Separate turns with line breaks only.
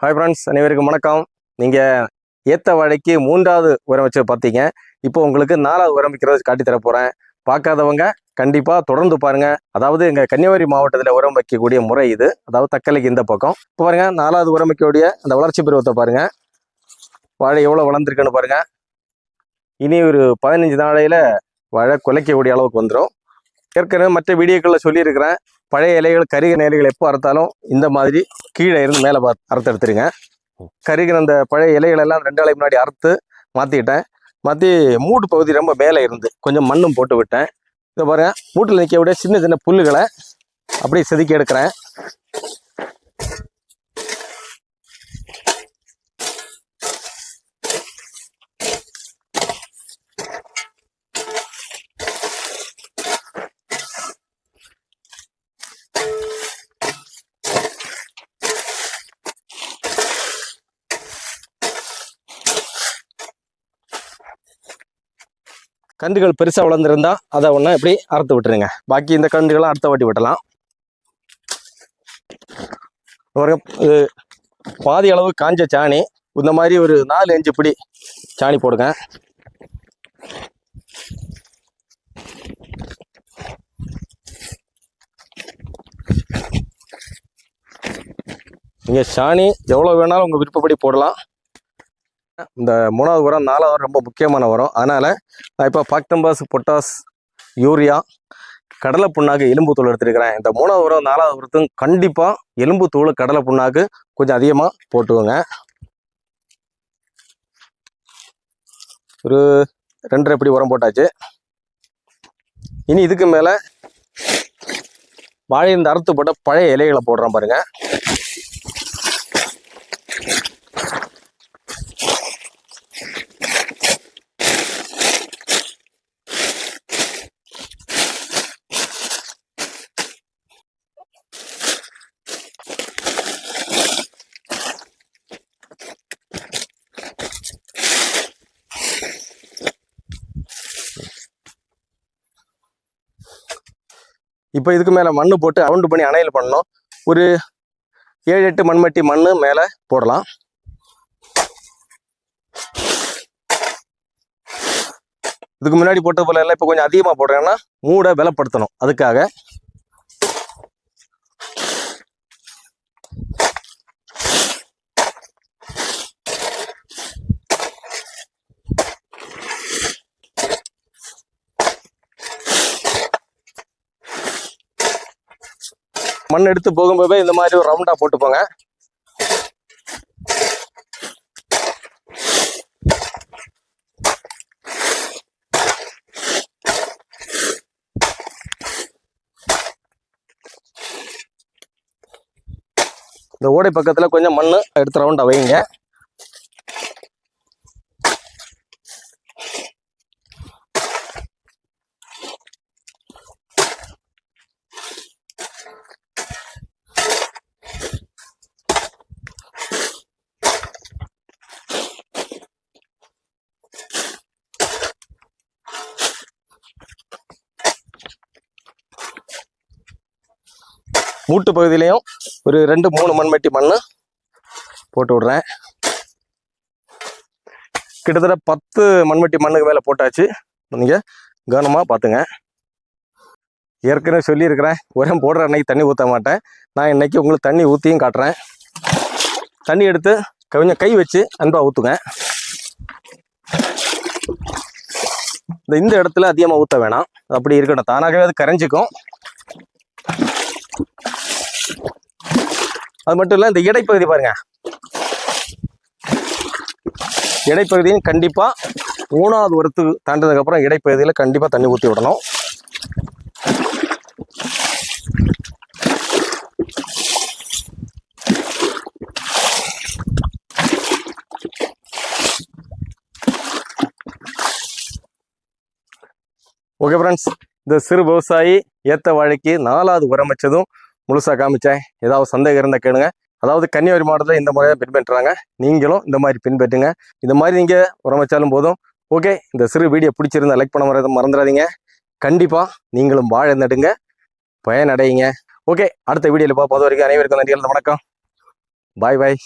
Hi friends அனைவருக்கும் வணக்கம். நீங்கள் ஏற்ற வாழைக்கு மூன்றாவது உரம் வச்சு பார்த்தீங்க. இப்போ உங்களுக்கு நாலாவது உரம் வைக்கிறத காட்டி தர போகிறேன் பார்க்காதவங்க கண்டிப்பாக தொடர்ந்து பாருங்கள் அதாவது எங்கள் கன்னியாகுமரி மாவட்டத்தில் உரம் வைக்கக்கூடிய முறை இது. அதாவது தக்கலைக்கு இந்த பக்கம். இப்போ பாருங்கள் நாலாவது உரம் வைக்கக்கூடிய அந்த வளர்ச்சி பருவத்தை பாருங்கள் வாழை எவ்வளோ வளர்ந்துருக்குன்னு பாருங்கள் இனி ஒரு பதினஞ்சு நாளையில் வாழை குலைக்கக்கூடிய அளவுக்கு வந்துடும் ஏற்கனவே மற்ற வீடியோக்களில் சொல்லியிருக்கிறேன். பழைய இலைகள் கருகின இலைகள் எப்போ அறுத்தாலும் இந்த மாதிரி கீழே இருந்து மேலே பார்த்து அறுத்து எடுத்துருங்க. கருகின அந்த பழைய இலைகள் எல்லாம் ரெண்டு நாளைக்கு முன்னாடி அறுத்து மாற்றிக்கிட்டேன் மாற்றி மூட்டு பகுதி ரொம்ப மேலே இருந்து கொஞ்சம் மண்ணும் போட்டு விட்டேன். இதை பாருங்க மூட்டில் நிற்கக்கூடிய சின்ன சின்ன புல்லுகளை அப்படியே செதுக்கி எடுக்கிறேன். கன்றுகள் பெருசாக வளர்ந்துருந்தா அதை ஒன்று இப்படி அறுத்து விட்டுருங்க. பாக்கி இந்த கன்றுகளை அடுத்த வாட்டி விட்டலாம். இது பாதி அளவு காஞ்ச சாணி இந்த மாதிரி ஒரு நாலு அஞ்சு பிடி சாணி போடுங்க. நீங்கள் சாணி எவ்வளோ வேணாலும் உங்கள் விருப்பப்படி போடலாம். இந்த மூணாவது உரம் நாலாவது உரம் ரொம்ப முக்கியமான உரம். அதனால் நான் இப்போ பாக்டம்பாஸ் பொட்டாஸ் யூரியா கடலை புண்ணாக்கு எலும்பு தூள் எடுத்துருக்கிறேன். இந்த மூணாவது உரம் நாலாவது உரத்தும் கண்டிப்பாக எலும்பு தூள் கடலை புண்ணாக்கு கொஞ்சம் அதிகமாக போட்டுக்கோங்க. ஒரு ரெண்டரை எப்படி உரம் போட்டாச்சு. இனி இதுக்கு மேலே வாழை இந்த அறுத்து போட்ட பழைய இலைகளை போடுறேன் பாருங்க. இப்போ இதுக்கு மேலே மண்ணு போட்டு ரவுண்டு பண்ணி அணையில் பண்ணணும். ஒரு ஏழு எட்டு மண்மட்டி மண் மேலே போடலாம். இதுக்கு முன்னாடி போட்டது போல எல்லாம் இப்போ கொஞ்சம் அதிகமாக போடுறேன்னா மூடை பலப்படுத்தணும் அதுக்காக மண் எடுத்து போகும்போது இந்த மாதிரி ஒரு ரவுண்டா போட்டு போங்க இந்த ஓடை பக்கத்துல கொஞ்சம் மண் எடுத்து ரவுண்டா வைங்க. மூட்டு பகுதியிலையும் ஒரு ரெண்டு மூணு மண்மட்டி மண் போட்டு விடுறேன். கிட்டத்தட்ட பத்து மண்வெட்டி மண்ணுக்கு மேலே போட்டாச்சு. நீங்கள் கவனமாக பார்த்துங்க ஏற்கனவே சொல்லியிருக்கிறேன் உரம் போடுற அன்னைக்கு தண்ணி ஊற்ற மாட்டேன். நான் இன்னைக்கு உங்களுக்கு தண்ணி ஊற்றியும் காட்டுறேன். தண்ணி எடுத்து கொஞ்சம் கை வச்சு அன்பாக ஊற்றுங்க இந்த இந்த இடத்துல அதிகமாக ஊற்ற வேணாம். அப்படி இருக்கணும் தானாகவே அது கரைஞ்சிக்கும். அது மட்டும் இல்லை இந்த இடைப்பகுதி பாருங்க. இடைப்பகுதியும் கண்டிப்பாக மூணாவது உரத்து தாண்டதுக்கப்புறம் இடைப்பகுதியில் கண்டிப்பாக தண்ணி ஊற்றி விடணும். ஓகே ஃப்ரெண்ட்ஸ் இந்த சிறு விவசாயி ஏற்ற வாழைக்கு நாலாவது உரம் வச்சதும் முழுசாக காமிச்சேன். ஏதாவது சந்தேகம் இருந்தால் கேளுங்க. அதாவது கன்னியாகுமரி மாவட்டத்தில் இந்த முறையாக பின்பற்றுறாங்க நீங்களும் இந்த மாதிரி பின்பற்றுங்க இந்த மாதிரி நீங்கள் உரமைச்சாலும் போதும். ஓகே இந்த சிறு வீடியோ பிடிச்சிருந்தா லைக் பண்ண மறந்து மறந்துடாதீங்க. கண்டிப்பாக நீங்களும் வாழை நடுங்க. பயனடையுங்க. ஓகே அடுத்த வீடியோவில் பார்ப்போம். அது வரைக்கும் அனைவருக்கும் நன்றி வணக்கம். பாய் பாய்